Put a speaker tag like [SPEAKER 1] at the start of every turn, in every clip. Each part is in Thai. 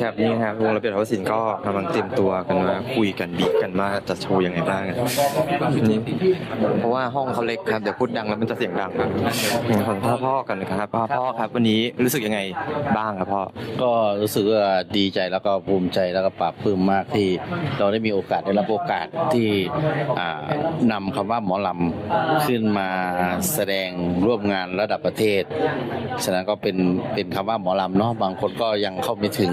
[SPEAKER 1] ครับนี่ครับวงระเบียบวัฒนศิลป์ก็กำลังเตรียมตัวกันมาคุยกันบีบกันว่าจะโชว์ยังไงบ้างนี่เพราะว่าห้องเขาเล็กครับเดี๋ยวพูดดังแล้วมันจะเสียงดังครับขอพ่อพ่อกันนะครับพ่อพ่อครับ วันนี้รู้สึกยังไงบ้างครับพ่อ
[SPEAKER 2] ก็รู้สึกว่าดีใจแล้วก็ภูมิใจแล้วก็ปลาบปลื้มมากที่ เราได้มีโอกาสได้รับโอกาสที่อ่านำคำว่าหมอลำขึ้นมาแสดงร่วมงานระดับประเทศฉะนั้นก็เป็นเป็นคำว่าหมอลำเนาะบางคนก็ยังเข้าไม่ถึง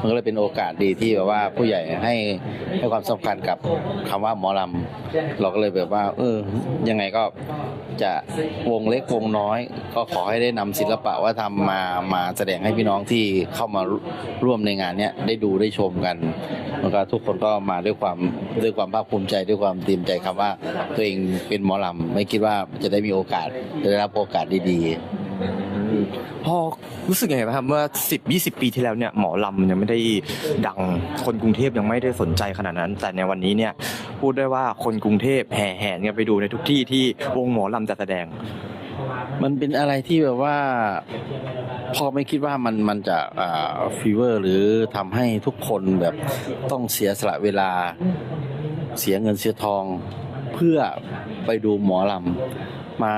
[SPEAKER 2] มันก็เลยเป็นโอกาสดีที่แบบว่าผู้ใหญ่ให้ให้ความสำคัญกับคำว่าหมอลำเราก็เลยแบบว่า เออ ยังไงก็จะวงเล็กวงน้อย ก็ขอให้ได้นำศิลปะว่าทำมามาแสดงให้พี่น้องที่เข้ามาร่วมในงานเนี้ยได้ดูได้ชมกันแล้วก็ทุกคนก็มาด้วยความด้วยความภาคภูมิใจด้วยความเตรียมใจครับว่าตัวเองเป็นหมอลำไม่คิดว่าจะได้มีโอกาสจะได้รับโอกาสดีๆ
[SPEAKER 1] พ่อรู้สึกยังไงบ้างครับเมื่อ10 20ปีที่แล้วเนี่ยหมอลำยังไม่ได้ดังคนกรุงเทพยังไม่ได้สนใจขนาดนั้น แต่ในวันนี้เนี่ยพูดได้ว่าคนกรุงเทพแห่แหนกันไปดูในทุกที่ที่วงหมอลำจะแสดง
[SPEAKER 2] มันเป็นอะไรที่แบบว่าพอไม่คิดว่ามันมันจะอ่าฟีเวอร์หรือทำให้ทุกคนแบบต้องเสียสละเวลาเสียเงินเสียทองเพื่อไปดูหมอลำ มา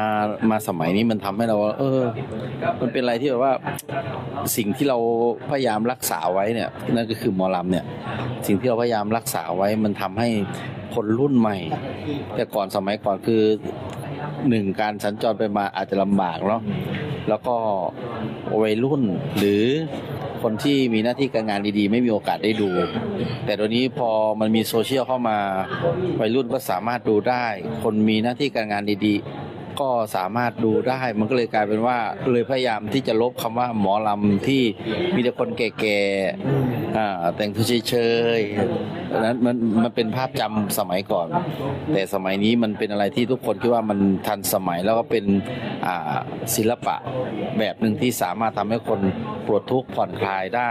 [SPEAKER 2] มาสมัยนี้มันทำให้เราว่าเออ มันเป็นอะไรที่แบบว่าสิ่งที่เราพยายามรักษาไว้เนี่ย นั่นก็คือหมอลำเนี่ย สิ่งที่เราพยายามรักษาไว้มันทำให้คนรุ่นใหม่ แต่ก่อนสมัยก่อนคือหนึ่งการสัญจรไปมาอาจจะลำบากเนาะแล้วก็วัยรุ่นหรือคนที่มีหน้าที่การงานดีๆ ไม่มีโอกาสได้ดู แต่ตอนนี้พอมันมีโซเชียลเข้ามาวัยรุ่นก็สามารถดูได้ คนมีหน้าที่การงานดีๆ ก็สามารถดูได้มันก็เลยกลายเป็นว่าเลยพยายามที่จะลบคำว่าหมอลำที่มีแต่คนแก่ๆแต่งตัวเฉยๆนั้นมันมันเป็นภาพจำสมัยก่อน แต่สมัยนี้มันเป็นอะไรที่ทุกคนคิดว่ามันทันสมัยแล้วก็เป็นศิลปะแบบหนึ่งที่สามารถทำให้คนปลดทุกข์ผ่อนคลายได้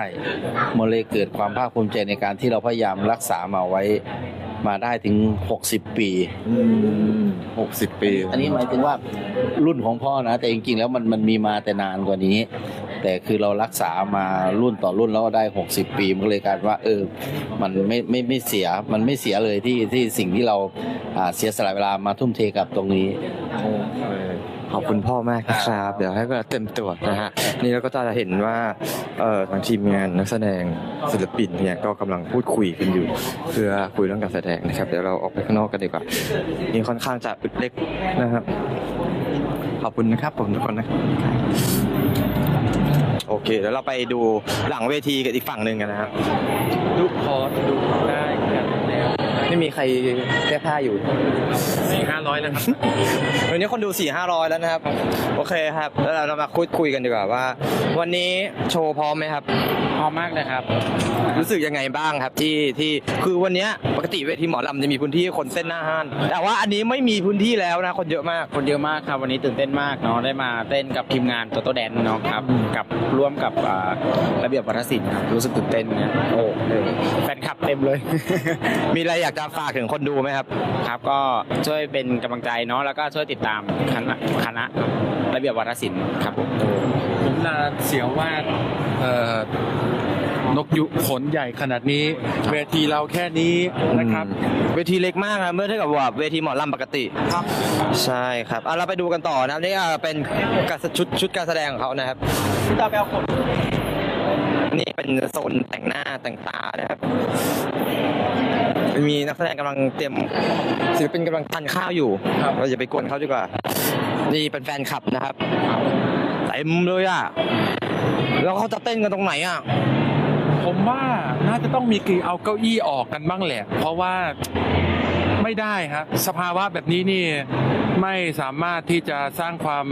[SPEAKER 2] มันเลยเกิดความภาคภูมิใจในการที่เราพยายามรักษามาไว้ มาได้ถึง 60 ปี
[SPEAKER 1] 60ปี
[SPEAKER 2] อันนี้หมายถึงว่ารุ่นของพ่อนะ แต่จริงๆแล้วมันมันมีมาแต่นานกว่านี้ แต่คือเรารักษามารุ่นต่อรุ่นแล้วก็ได้ 60 ปีมันก็เลยกลายเป็นว่า เออ มันไม่ไม่ไม่เสียมันไม่เสียเลยที่ที่สิ่งที่เราอ่าเสียสละเวลามาทุ่มเทกับตรงนี้
[SPEAKER 1] ขอบคุณพ่อมากนะครับ เดี๋ยวให้เวลาเต็มตัวนะฮะ นี่เราก็จะเห็นว่า เอ่อทางทีมงานนักแสดงศิลปินเนี่ยก็กำลังพูดคุยกันอยู่ เพื่อคุยเรื่องการแสดงนะครับ เดี๋ยวเราออกไปข้างนอกกันดีกว่านี่ค่อนข้างจะอึดเล็กนะครับ ขอบคุณนะครับผมทุกคนนะครับโอเคเดี๋ยวเราไปดูหลังเวทีกันอีกฝั่งหนึ่งกันนะครับ
[SPEAKER 3] ดูคอร์สดูได้กันแล้ว
[SPEAKER 1] ไม่มีใครแก้ผ้าอยู่
[SPEAKER 3] สี่ห้าร้อยแล้วครับ
[SPEAKER 1] วันนี้คนดูสี่ห้าร้อยแล้วนะครับ โอเคครับ แล้วเรามาคุยคุยกันดีกว่าว่า วันนี้โชว์พร้อมไหมครับ
[SPEAKER 3] พอมากเลยครับ
[SPEAKER 1] รู้สึกยังไงบ้างครับที่ที่คือวันเนี้ยปกติเวทีหมอลำจะมีพื้นที่คนเส้นหน้าห้านแต่ว่าอันนี้ไม่มีพื้นที่แล้วนะคนเยอะมาก
[SPEAKER 3] คนเยอะมากครับวันนี้ตื่นเต้นมากเนาะได้มาเต้นกับทีมงานโตโต้แดนเนาะครับกับร่วมกับอ่าระเบียบวัฒนศิลป์ครับรู้สึกตื่นเต้นนะโอ้แฟนคลับเต็มเลย
[SPEAKER 1] มีอะไรอยากจะฝากถึงคนดูไหมครับ
[SPEAKER 3] ครับก็ช่วยเป็นกำลังใจเนาะแล้วก็ช่วยติดตามคณะคณะระเบียบวัฒนศิลป์ครับผม
[SPEAKER 4] ผมนาเสียวว่าเอ่อ นกยุขนใหญ่ขนาดนี้ เวทีเราแค่นี้นะครับ
[SPEAKER 1] เวทีเล็กมากครับเมื่อเทียบกับว่าเวทีหมอลำปกติ
[SPEAKER 4] ครับ
[SPEAKER 1] ใช่ครับอะเราไปดูกันต่อนะครับนี่อะเป็นการชุดชุดการแสดงของเขานะครับ ตาแปลคนนี่เป็นโซนแต่งหน้าแต่งตานะครับ มีนักแสดงกำลังเตรียมศิลปินกำลังทานข้าวอยู่
[SPEAKER 4] ครับ
[SPEAKER 1] เราอย่าไปกวนเขาดีกว่า นี่เป็นแฟนคลับนะครับเต็มเลยอะ แล้วเขาจะเต้นกันตรงไหนอะ
[SPEAKER 4] ผมว่าน่าจะต้องมีกีเอาเก้าอี้ออกกันบ้างแหละ เพราะว่าไม่ได้ครับ สภาวะแบบนี้นี่ไม่สามารถที่จะสร้างความ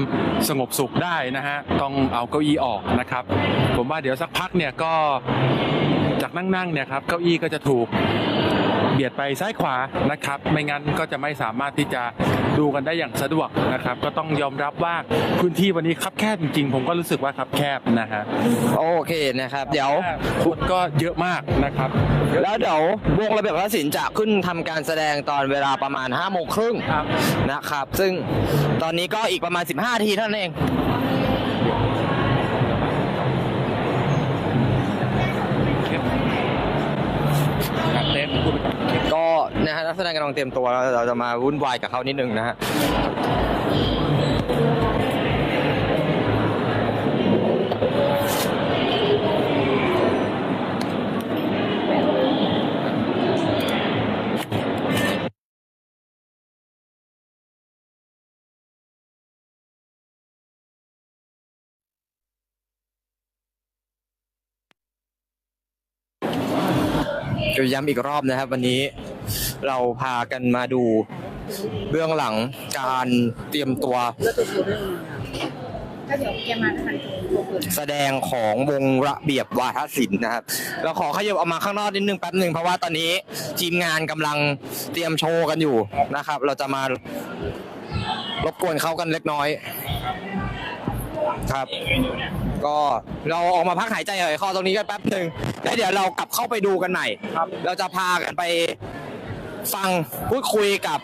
[SPEAKER 4] สงบสุขได้นะฮะ ต้องเอาเก้าอี้ออกนะครับ ผมว่าเดี๋ยวสักพักเนี่ยก็จากนั่งๆเนี่ยครับ เก้าอี้ก็จะถูก เบียดไปซ้ายขวานะครับ ไม่งั้นก็จะไม่สามารถที่จะดูกันได้อย่างสะดวกนะครับ ก็ต้องยอมรับว่าพื้นที่วันนี้คับแคบจริงๆ ผมก็รู้สึกว่าคับแคบนะฮะ
[SPEAKER 1] โอเคนะครับ เดี๋ยว
[SPEAKER 4] คนก็เยอะมากนะครับ
[SPEAKER 1] แล้วเดี๋ยววงระเบียบวัฒนศิลป์จะขึ้นทำการแสดงตอนเวลาประมาณ5้าโมงครึ่ง
[SPEAKER 4] ครับ
[SPEAKER 1] นะครับ ซึ่งตอนนี้ก็อีกประมาณ 15นาทีเท่านั้นเอง นะฮะนักแสดงกำลังเตรียมตัวเราจะมาวุ่นวายกับเขานิดนึงนะฮะจะย้ำอีกรอบนะครับวันนี้ เราพากันมาดูเบื้องหลังการเตรียมตัว แสดงของวงระเบียบวาทศิลป์นะครับ เราขอขยับออกมาข้างนอกนิดนึงแป๊บหนึ่งเพราะว่าตอนนี้ทีมงานกำลังเตรียมโชว์กันอยู่นะครับ เราจะมารบกวนเขากันเล็กน้อย ครับ ก็เราออกมาพักหายใจหายคอตรงนี้กันแป๊บหนึ่งแล้วเดี๋ยวเรากลับเข้าไปดูกันใหม่ครับเราจะพากันไป ฟังพูดคุยกับ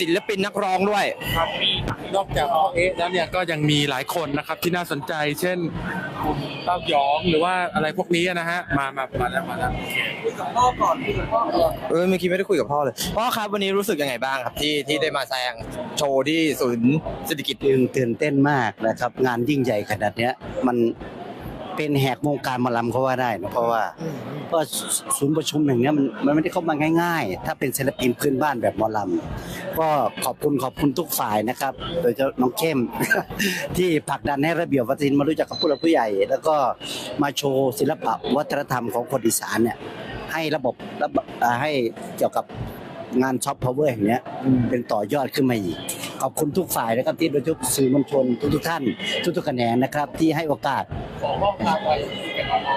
[SPEAKER 1] ศิลปินนักร้องด้วย
[SPEAKER 4] นอกจากพ่อเอ๊ะแล้วเนี่ยก็ยังมีหลายคนนะครับที่น่าสนใจ เช่นคุณเต้าหยองหรือว่าอะไรพวกนี้นะฮะมามามาแล้วมาแล้ว
[SPEAKER 1] เออเมื่อกี้ไม่ได้คุยกับพ่อเลยพ่อครับวันนี้รู้สึกยังไงบ้างครับที่ที่ได้มาแสดงโชว์ที่ศูนย์เศรษฐกิจ
[SPEAKER 5] ตื่นตื่นเต้นมากนะครับ งานยิ่งใหญ่ขนาดเนี้ยมัน เป็นแหกวงการหมาลำเขาว่าได้นะเพราะว่าเพราะศูนย์ประชุมอย่างเนี้ยมันมันไม่ได้เข้ามาง่าย ๆ ถ้าเป็นศิลปินพื้นบ้านแบบหมอลำก็ขอบคุณขอบคุณทุกฝ่ายนะครับ โดยเฉพาะน้องเข้ม ที่ผลักดันให้ระเบียบวัฒนศิลป์มารู้จักกับผู้หลักผู้ใหญ่ แล้วก็มาโชว์ศิลปะวัฒนธรรมของคนอีสานเนี่ยให้ระบบระบบอ่าให้เกี่ยวกับงานช็อปพาวเวอร์แห่งเนี้ยเป็นต่อยอดขึ้นมาอีก ขอบคุณทุกฝ่ายนะครับที่โดยทุกสื่อมวลชนทุกทุกๆท่าน ทุกทุกๆคะแนนนะครับ ที่ให้โอกาส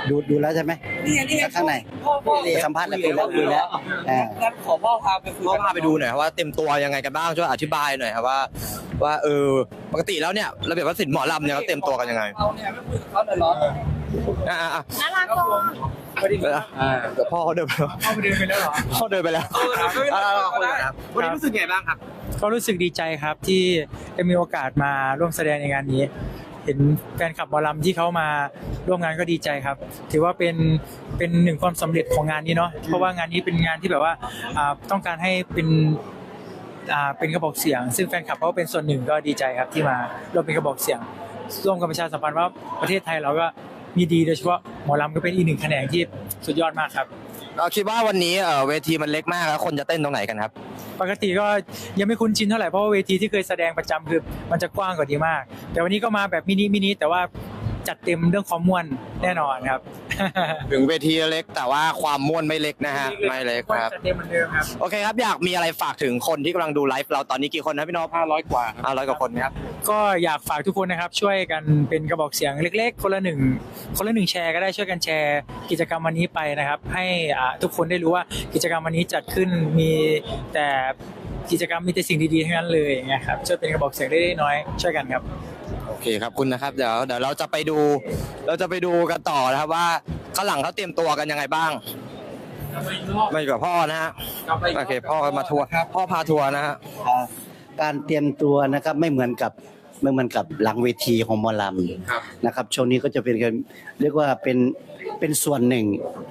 [SPEAKER 5] ดูดูแล้วใช่ไหม
[SPEAKER 6] นี่ไงนี่ไง
[SPEAKER 5] ข้างใน
[SPEAKER 6] พ่อพ่อ
[SPEAKER 5] สัมภาษณ์แล้วคุยแล้วคุยแล้วอ่า
[SPEAKER 6] งั้นขอพ่อพาไปคุย
[SPEAKER 1] พ่อ
[SPEAKER 6] กัน
[SPEAKER 1] พาไปดูหน่อยครับว่าเต็มตัวยังไงกันบ้างช่วยอธิบายหน่อยครับว่า ว่าเออปกติแล้วเนี่ยระเบียบวัฒนศิลป์หมอลำเนี่ยเขาเต็มตัวกันยังไง
[SPEAKER 6] เราเนี่ยไม่คุยกับเขาเลยเหรอ
[SPEAKER 1] อ่าอ่าอ่า
[SPEAKER 7] น่ารักก่อน
[SPEAKER 6] สวัสดีครับ
[SPEAKER 1] เดี๋ยวพ่อเขาเดินไปแล้ว
[SPEAKER 6] เข้าไปเดินไปแล้วเหรอ
[SPEAKER 1] พ่อเดินไปแล้ว
[SPEAKER 6] เออเราไม่
[SPEAKER 1] อ่า
[SPEAKER 6] ได้
[SPEAKER 1] เราคุยกันครับวันนี้รู้สึกไงบ้างครับ
[SPEAKER 8] ก็รู้สึกดีใจครับที่ได้มีโอกาสมาร่วมแสดงในงานนี้ เห็นแฟนคลับหมอลำที่เขามาร่วมงานก็ดีใจครับ ถือว่าเป็นเป็นหนึ่งความสำเร็จของงานนี้เนาะเพราะว่างานนี้เป็นงานที่แบบว่าอ่าต้องการให้เป็นอ่าเป็นกระบอกเสียง ซึ่งแฟนคลับเขาเป็นส่วนหนึ่งก็ดีใจครับที่มาร่วมเป็นกระบอกเสียงร่วมกับประชาสัมพันธ์ว่าประเทศไทยเราก็ มีดีโดยเฉพาะหมอลำก็เป็นอีกหนึ่งแขนงที่สุดยอดมากครับ
[SPEAKER 1] เราคิดว่าวันนี้เออเวทีมันเล็กมากแล้วคนจะเต้นตรงไหนกันครับ
[SPEAKER 8] ปกติก็ยังไม่คุ้นชินเท่าไหร่เพราะว่าเวทีที่เคยแสดงประจำคือมันจะกว้างกว่านี้มาก แต่วันนี้ก็มาแบบมินิมินิแต่ว่าจัดเต็มเรื่องความม่วนแน่นอนครับ
[SPEAKER 1] ถึงเวทีเล็กแต่ว่าความม่วนไม่เล็กนะฮะไม่เล็กครับ
[SPEAKER 8] จัดเต็มเหมือนเดิมครับ
[SPEAKER 1] โอเคครับอยากมีอะไรฝากถึงคนที่กำลังดูไลฟ์เราตอนนี้กี่คนนะพี่นพ
[SPEAKER 4] ห้าร้อยกว่าครับ
[SPEAKER 1] ห้าร้อยกว่าคนครับ
[SPEAKER 8] ก็อยากฝากทุกคนนะครับ ช่วยกันเป็นกระบอกเสียงเล็ก ๆ คนละหนึ่งคนละหนึ่งแชร์ก็ได้ช่วยกันแชร์กิจกรรมวันนี้ไปนะครับ ให้อ่าทุกคนได้รู้ว่ากิจกรรมวันนี้จัดขึ้นมีแต่กิจกรรมมีแต่สิ่งดีๆทั้งนั้นเลยอย่างเงี้ยครับช่วยเป็นกระบอกเสียงได้น้อยช่วยกันครับ
[SPEAKER 1] โอเคครับคุณนะครับเดี๋ยวเดี๋ยวเราจะไปดู เราจะไปดูกันต่อนะครับว่าข้างหลังเขาเตรียมตัวกันยังไงบ้างไม่กับพ่อนะฮะโอเคพ่อมาทัวร์พ่อพาทัวร์นะฮะ
[SPEAKER 5] อ่าการเตรียมตัวนะครับไม่เหมือนกับ ไม่เหมือนกับหลังเวทีของหมอลำนะครับช่วงนี้ก็จะเป็นการเรียกว่าเป็นเป็นส่วนหนึ่ง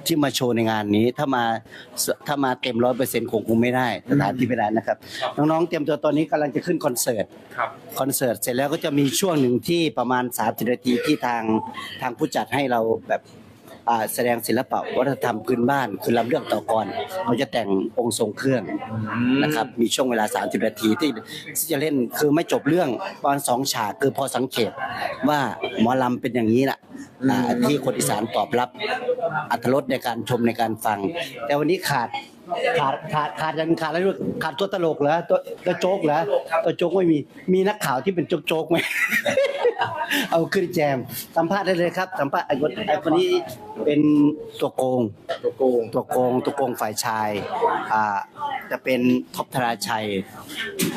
[SPEAKER 5] ที่มาโชว์ในงานนี้ ถ้ามาถ้ามาเต็มร้อยเปอร์เซ็นต์คงคงไม่ได้สถานที่ไม่ได้นะครับ น้องๆเตรียมตัวตอนนี้กำลังจะขึ้นคอนเสิร์ต
[SPEAKER 4] ครับ
[SPEAKER 5] คอนเสิร์ตเสร็จแล้วก็จะมีช่วงหนึ่งที่ประมาณ 30 นาทีที่ทางทางผู้จัดให้เราแบบอ่า แสดงศิลปะวัฒนธรรมพื้นบ้าน คือลำเรื่องต่อกรเขาจะแต่งองค์ทรงเครื่องนะครับมีช่วงเวลา 30 นาทีที่ที่จะเล่นคือไม่จบเรื่องตอนสองฉากคือพอสังเกตว่าหมอลำเป็นอย่างนี้แหละอ่าที่คนอีสานตอบรับอัตรสในการชมในการฟัง แต่วันนี้ขาดขาดขาดขาดยังขาดอะไรด้วยขาดตัวตลกเหรอตัวตัวโจ๊กเหรอตัวโจ๊กไม่มีมีนักข่าวที่เป็นโจ๊กโจ๊กไหม เอาขึ้นแจมสัมภาษณ์ได้เลยครับสัมภาษณ์ไอ้คนไอ้คนนี้เป็นตัวโกงตัวโกงตัวโกงตัวโกงฝ่ายชายอ่าจะเป็นท็อปธราชัย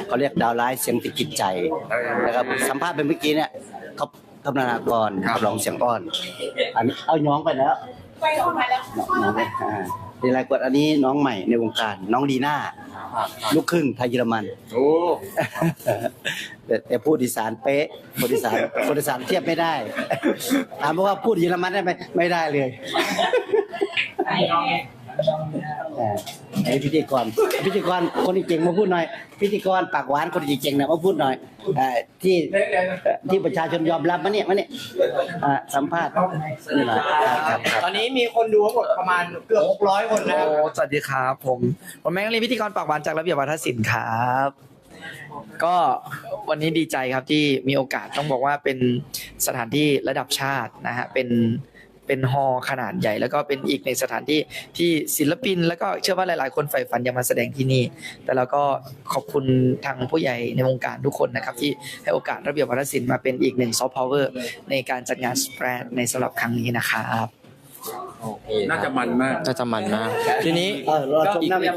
[SPEAKER 5] เขาเรียกดาวร้ายเสียงติดจิตใจนะครับสัมภาษณ์เป็นเมื่อกี้เนี่ยท็อปท็อปนานากรลองเสียงอ้อน อันนี้เอาน้องไปแล้ว
[SPEAKER 7] ไปเข้ามาแล้ว
[SPEAKER 5] น้องไปอ่าในรายกดอันนี้น้องใหม่ในวงการน้องดีน่าลูกครึ่งไทยเยอรมัน
[SPEAKER 1] โอ้
[SPEAKER 5] แต่แต่พูดอีสานเป๊ะพูดอีสานพูดอีสานเทียบไม่ได้ถามว่าพูดเยอรมันได้ไหมไม่ได้เลยอ่า ไอ้พิธีกรพิธีกรคนที่เก่งมาพูดหน่อย พิธีกรปากหวานคนที่เก่งนะมาพูดหน่อยอ่าที่ที่ประชาชนยอมรับมาเนี่ยมาเนี่ยอ่าสัมภาษณ์นี่หน่อยครับครับ
[SPEAKER 6] ตอนนี้มีคนดูทั้งหมดประมาณเกือบ600 คนนะครับ
[SPEAKER 9] โอ้สวัสดีครับผมผมแม่งเรียนพิธีกรปากหวานจากระเบียบวัฒนศิลป์ครับ ก็วันนี้ดีใจครับที่มีโอกาสต้องบอกว่าเป็นสถานที่ระดับชาตินะฮะเป็น เป็นฮอลล์ขนาดใหญ่ แล้วก็เป็นอีกในสถานที่ที่ศิลปิน แล้วก็เชื่อว่าหลาย ๆ คนใฝ่ฝันอยากมาแสดงที่นี่ แต่เราก็ขอบคุณทางผู้ใหญ่ในวงการทุกคนนะครับ ที่ให้โอกาสระเบียบวัฒนศิลป์มาเป็นอีกหนึ่งซอฟต์พาวเวอร์ในการจัดงานสเปรดในสำหรับครั้งนี้นะครับ
[SPEAKER 4] น่าจะมันมาก
[SPEAKER 1] น่าจะมันมาก ทีนี้
[SPEAKER 5] เออเราชมหน้าเวที